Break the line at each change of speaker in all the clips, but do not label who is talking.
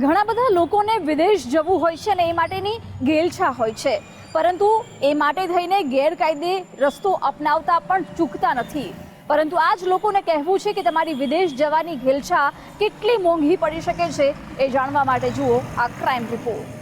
ઘણા બધા લોકોને વિદેશ જવું હોય છે ને એ માટેની ગેલછા હોય છે. પરંતુ એ માટે થઈને ગેરકાયદે રસ્તો અપનાવતા પણ ચૂકતા નથી. પરંતુ આ જ લોકોને કહેવું છે કે તમારી વિદેશ જવાની ગેલછા કેટલી મોંઘી પડી શકે છે એ જાણવા માટે જુઓ આ ક્રાઇમ રિપોર્ટ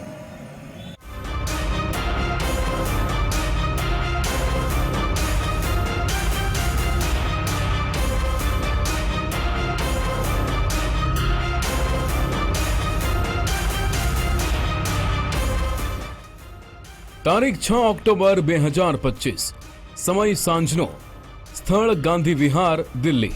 તારીખ છ ઓક્ટોબર બે હજાર પચીસ. સમય સાંજનો. સ્થળ ગાંધી વિહાર, દિલ્હી.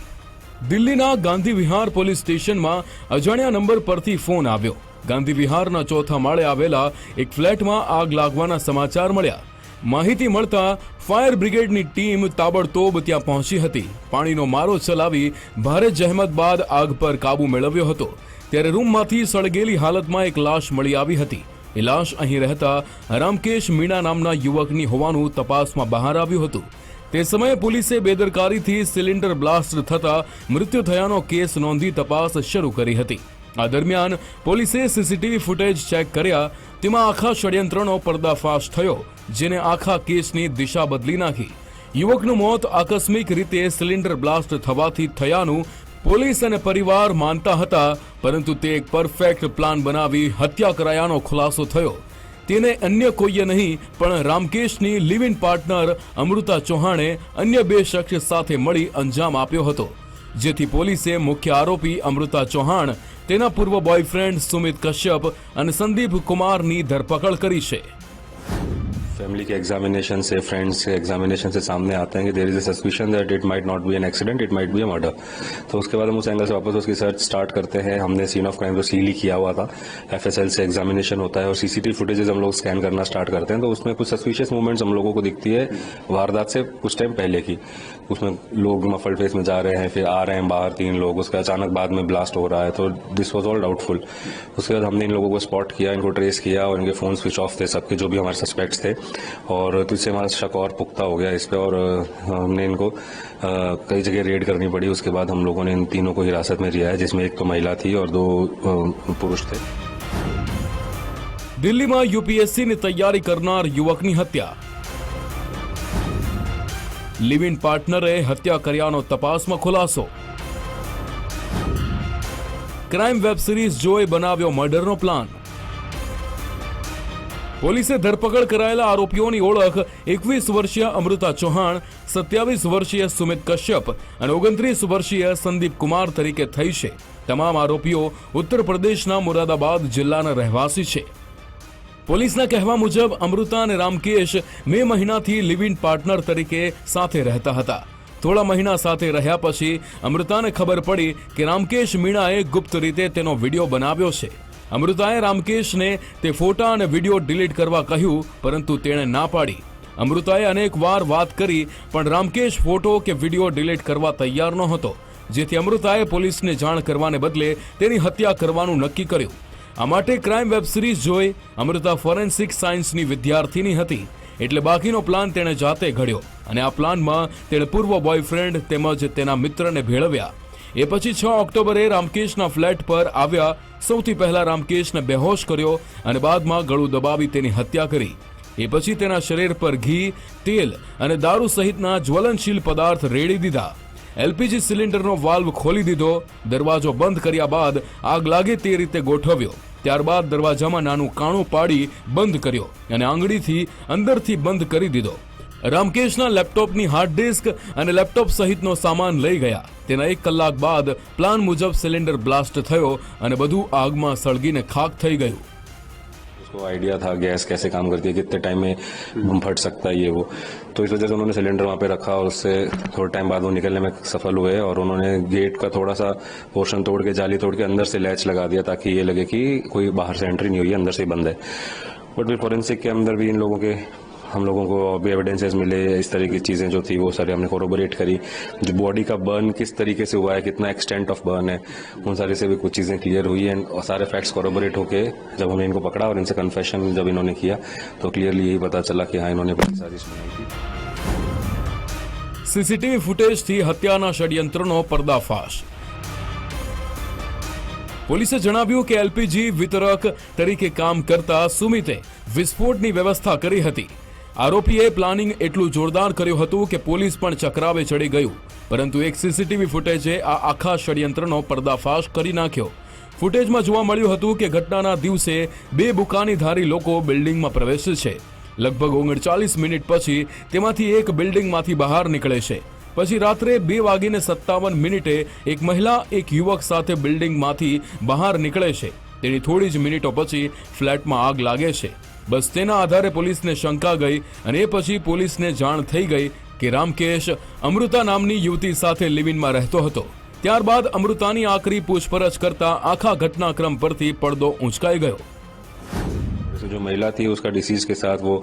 દિલ્હીના ગાંધી વિહાર પોલીસ સ્ટેશનમાં અજાણ્યા નંબર પરથી ફોન આવ્યો. ગાંધી વિહારના ચોથા માળે આવેલા એક ફ્લેટમાં આગ લાગવાના સમાચાર મળ્યા. માહિતી મળતા ફાયર બ્રિગેડની ટીમ તાબડતોબ ત્યાં પહોંચી હતી. પાણીનો મારો ચલાવી ભારે જહેમત બાદ આગ પર કાબુ મેળવ્યો હતો. ત્યારે રૂમમાંથી સળગેલી હાલતમાં એક લાશ મળી આવી હતી. એ લાશ અહીં રહેતા રામકેશ મીણા નામના યુવકની હોવાનું તપાસમાં બહાર આવ્યું હતું. તે સમયે પોલીસે બેદરકારીથી સિલિન્ડર બ્લાસ્ટ થતા મૃત્યુ થયાનો કેસ નોંધી તપાસ શરૂ કરી હતી. આ દરમિયાન પોલીસે સીસીટીવી ફૂટેજ ચેક કર્યા, તેમાં આખા ષડયંત્રનો પર્દાફાશ થયો, જેને આખા કેસની દિશા બદલી નાખી. યુવકનું મોત આકસ્મિક રીતે સિલિન્ડર બ્લાસ્ટ થવાથી થયાનું પોલીસ અને પરિવાર માનતા હતા પરંતુ તે એક પરફેક્ટ પ્લાન બનાવી હત્યા કરાયાનો ખુલાસો થયો. તેને અન્ય કોઈએ નહીં, પણ રામકેશની લિવ ઇન પાર્ટનર અમૃતા ચૌહાણે અન્ય બે શખ્સ સાથે મળી અંજામ આપ્યો હતો. જેથી પોલીસે મુખ્ય આરોપી અમૃતા ચૌહાણ, તેના પૂર્વ બોયફ્રેન્ડ સુમિત કશ્યપ અને સંદીપ કુમારની ધરપકડ કરી છે.
फैमिली के एग्जामिनेशन से फ्रेंड्स के एग्जामिनेशन से सामने आते हैं कि there is a suspicion that it might not be an accident it might be a murder तो उसके बाद हम उस एंगल से वापस उसकी सर्च स्टार्ट करते हैं। हमने सीन ऑफ़ क्राइम को सील ही किया हुआ था। एफएसएल से एग्जामिनेशन होता है और सीसीटीवी फुटेजेस हम लोग स्कैन करना स्टार्ट करते हैं। तो उसमें कुछ सस्पिशियस मूवमेंट्स हम लोगों को दिखती है वारदात से कुछ टाइम पहले की। उसमें लोग मफल फेस में जा रहे हैं, फिर आ रहे हैं बाहर तीन लोग। उसके अचानक बाद में ब्लास्ट हो रहा है। तो दिस वॉज़ ऑल डाउटफुल उसके बाद हमने इन लोगों को स्पॉट किया, इनको ट्रेस किया और इनके फ़ोन स्विच ऑफ़ थे। सबके जो भी हमारे सस्पेक्ट्स थे और तो इससे हमारा शक और पुख्ता हो गया इस पे और अ, हमने इनको अ, कई जगह रेड करनी पड़ी उसके बाद हम लोगों ने इन तीनों को हिरासत में लिया है जिसमें एक तो महिला थी और दो अ, पुरुष थे
દિલ્હીમાં યુપીએસસીની તૈયારી કરનાર યુવકની હત્યા લિવ ઇન પાર્ટનરે હત્યા કર્યાનો તપાસમાં ખુલાસો ક્રાઇમ વેબ સિરીઝ જોઈ બનાવ્યો મર્ડરનો પ્લાન પોલીસે ધરપકડ કરાયેલા આરોપીઓની ઓળખ એકવીસ વર્ષીય અમૃતા ચૌહાણ, સત્યાવીસ વર્ષીય સુમિત કશ્યપ અને ઓગણત્રીસ વર્ષીય સંદીપ કુમાર તરીકે થઈ છે. તમામ આરોપીઓ ઉત્તર પ્રદેશના મુરાદાબાદ જિલ્લાના રહેવાસી છે. પોલીસના કહેવા મુજબ, અમૃતા અને રામકેશ મે મહિનાથી લિવ ઇન પાર્ટનર તરીકે સાથે રહેતા હતા. થોડા મહિના સાથે રહ્યા પછી અમૃતાને ખબર પડી કે રામકેશ મીણાએ ગુપ્ત રીતે તેનો વીડિયો બનાવ્યો છે. અમૃતાએ રામકેશને તે ફોટા અને વીડિયો ડિલીટ કરવા કહ્યું, પરંતુ તેણે ના પાડી. અમૃતાએ અનેક વાર વાત કરી, પણ રામકેશ ફોટો કે વીડિયો ડિલીટ કરવા તૈયાર નહોતો, જેથી અમૃતાએ પોલીસને જાણ કરવાને બદલે તેની હત્યા કરવાનું નક્કી કર્યું. આ માટે ક્રાઇમ વેબ સિરીઝ જોઈ અમૃતા ફોરેન્સિક સાયન્સની વિદ્યાર્થીની હતી, એટલે બાકીનો પ્લાન તેણે જાતે ઘડ્યો, અને આ પ્લાનમાં તેણે પૂર્વ બોયફ્રેન્ડ તેમજ તેના મિત્રને ભેળવ્યા. એ પછી છ ઓક્ટોબરે રામકેશના ફ્લેટ પર આવ્યા. સૌથી પહેલા રામકેશને બેહોશ કર્યો અને બાદમાં ગળું દબાવી તેની હત્યા કરી. એ પછી તેના શરીર પર ઘી, તેલ અને દારૂ સહિતના જ્વલનશીલ પદાર્થ રેડી દીધા. એલપીજી સિલિન્ડરનો વાલ્વ ખોલી દીધો. દરવાજો બંધ કર્યા બાદ આગ લાગે તે રીતે ગોઠવ્યો. ત્યારબાદ દરવાજામાં નાનું કાણું પાડી બંધ કર્યો અને આંગળીથી અંદરથી બંધ કરી દીધો. રામકેશના લેપટોપની હાર્ડ ડિસ્ક અને લેપટોપ સહિતનો સામાન લઈ ગયા તેના એક કલાક બાદ પ્લાન મુજબ સિલિન્ડર બ્લાસ્ટ થયો અને બધું આગમાં સળગીને ખાક થઈ ગયું
उसको आइडिया था गैस कैसे काम करती है कितने टाइम में बम फट सकता है ये वो तो इस वजह से उन्होंने सिलेंडर वहाँ पे रखा और उससे थोड़े टाइम बाद वो निकलने में सफल हुए और उन्होंने गेट का थोड़ा सा पोर्शन तोड़ के जाली तोड़ के अंदर से लैच लगा दिया ताकि ये लगे कि कोई बाहर से एंट्री नहीं हुई है अंदर से ही बंद है बट फिर फॉरेंसिक के अंदर भी इन लोगों के हम लोगों को भी एविडेंसेस मिले इस तरह की चीज़ें जो थी वो सारी हमने कोरोबरेट करी जो बॉडी का बर्न किस तरीके से हुआ है कितना एक्सटेंट ऑफ बर्न है उन सारे से भी कुछ चीज़ें क्लियर हुई एंड सारे फैक्ट्स कोरोबरेट होके जब हमने इनको पकड़ा और इनसे कन्फेशन जब इन्होंने किया तो क्लियरली यही पता चला कि हाँ इन्होंने पूरी साजिश बनाई थी
સીસીટીવી ફૂટેજથી હત્યાના ષડયંત્રનો પર્દાફાશ પોલીસે જણાવ્યું કે એલપીજી વિતરક તરીકે કામ કરતા સુમિતે વિસ્ફોટની વ્યવસ્થા કરી હતી આરોપીએ પ્લાનિંગ એટલું જોરદાર કર્યું હતું કે પોલીસ પણ ચક્રાવે ચડી ગયું. પરંતુ એક સીસીટીવી ફૂટેજે આ આખા ષડયંત્રનો પર્દાફાશ કરી નાખ્યો. ફૂટેજમાં જોવા મળ્યું હતું કે ઘટનાના દિવસે બે બુકાનીધારી લોકો બિલ્ડિંગમાં પ્રવેશે છે. લગભગ ઓગણચાલીસ મિનિટ પછી તેમાંથી એક બિલ્ડિંગમાંથી બહાર નીકળે છે. પછી રાત્રે બે વાગીને સત્તાવન મિનિટે એક મહિલા એક યુવક સાથે બિલ્ડિંગમાંથી બહાર નીકળે છે. તેની થોડી જ મિનિટો પછી ફ્લેટમાં આગ લાગે છે. બસ તેના આધારે પોલીસને શંકા ગઈ અને એ પછી પોલીસને જાણ થઈ ગઈ કે રામકેશ અમૃતા નામની યુવતી સાથે લિવિનમાં રહેતો હતો. ત્યારબાદ અમૃતાની આકરી પૂછપરછ કરતા આખા ઘટનાક્રમ પરથી પડદો ઊંચકાઈ ગયો.
तो जो महिला थी, उसका डिसीज के साथ वो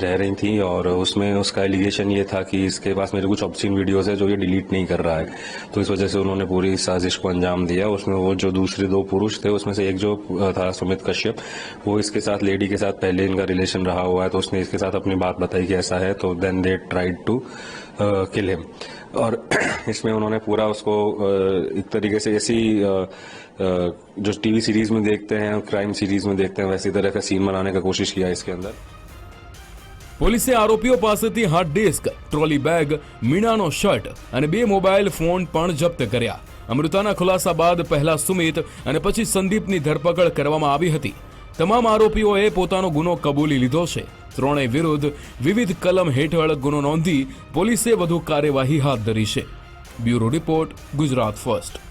रह रही थी और उसमें उसका एलिगेशन ये था कि इसके पास मेरे कुछ ऑप्शन वीडियोस है जो ये डिलीट नहीं कर रहा है। तो इस वजह से उन्होंने पूरी साजिश को अंजाम दिया। उसमें वो जो दूसरे दो पुरुष थे, उसमें से एक जो था सुमित कश्यप, वो इसके साथ लेडी के साथ पहले इनका रिलेशन रहा हुआ है तो उसने इसके साथ अपनी बात बताई कि ऐसा है तो then they tried to kill him और इसमें उन्होंने पूरा उसको एक तरीके से ऐसी जो टीवी सीरीज में देखते हैं क्राइम सीरीज में देखते हैं वैसी तरह का सीन बनाने का कोशिश किया इसके अंदर
પોલીસે આરોપીઓ પાસેથી હાર્ડ ડિસ્ક ટ્રોલી બેગ મીણાનો શર્ટ અને બે મોબાઈલ ફોન પણ જપ્ત કર્યા અમૃતાના ખુલાસા બાદ પહેલા સુમિત અને પછી સંદીપની ધરપકડ કરવામાં આવી હતી તમામ આરોપીઓએ પોતાનો ગુનો કબૂલી લીધો છે ત્રણેય વિરુદ્ધ વિવિધ કલમ હેઠળ ગુનો નોંધી પોલીસે વધુ કાર્યવાહી હાથ ધરી છે બ્યુરો રિપોર્ટ ગુજરાત ફર્સ્ટ